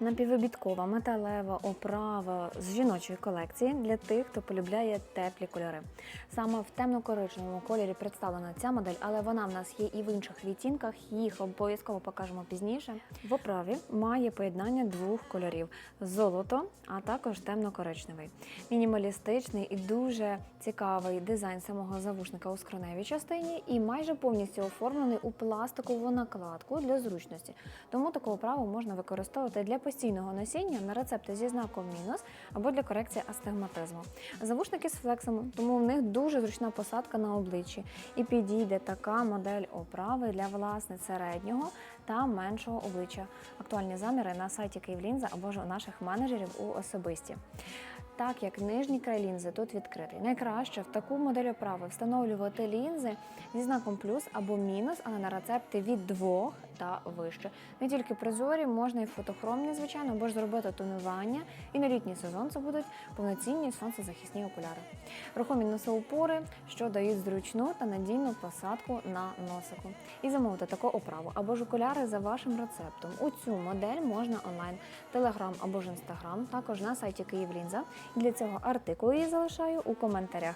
Напіввибіткова металева оправа з жіночої колекції для тих, хто полюбляє теплі кольори. Саме в темно-коричневому кольорі представлена ця модель, але вона в нас є і в інших відтінках. Їх обов'язково покажемо пізніше. В оправі має поєднання двох кольорів: золото, а також темно-коричневий. Мінімалістичний і дуже цікавий дизайн самого завушника у скроневій частині, і майже повністю оформлений у пластикову накладку для зручності. Тому таку оправу можна використовувати для постійного носіння на рецепти зі знаком мінус або для корекції астигматизму. Завушники з флексом, тому в них дуже зручна посадка на обличчі і підійде така модель оправи для власне середнього та меншого обличчя. Актуальні заміри на сайті Київлінза або ж у наших менеджерів у особисті. Так як нижній край лінзи тут відкритий. Найкраще в таку модель оправи встановлювати лінзи зі знаком плюс або мінус, але на рецепти від двох та вище. Не тільки прозорі, можна і фотохромні, звичайно, або ж зробити тонування. І на літній сезон це будуть повноцінні сонцезахисні окуляри. Рухомі носоупори, що дають зручну та надійну посадку на носику. І замовити таку оправу або ж окуляри за вашим рецептом. У цю модель можна онлайн, телеграм або ж інстаграм, також на сайті Київлінза. Для цього артикул її залишаю у коментарях.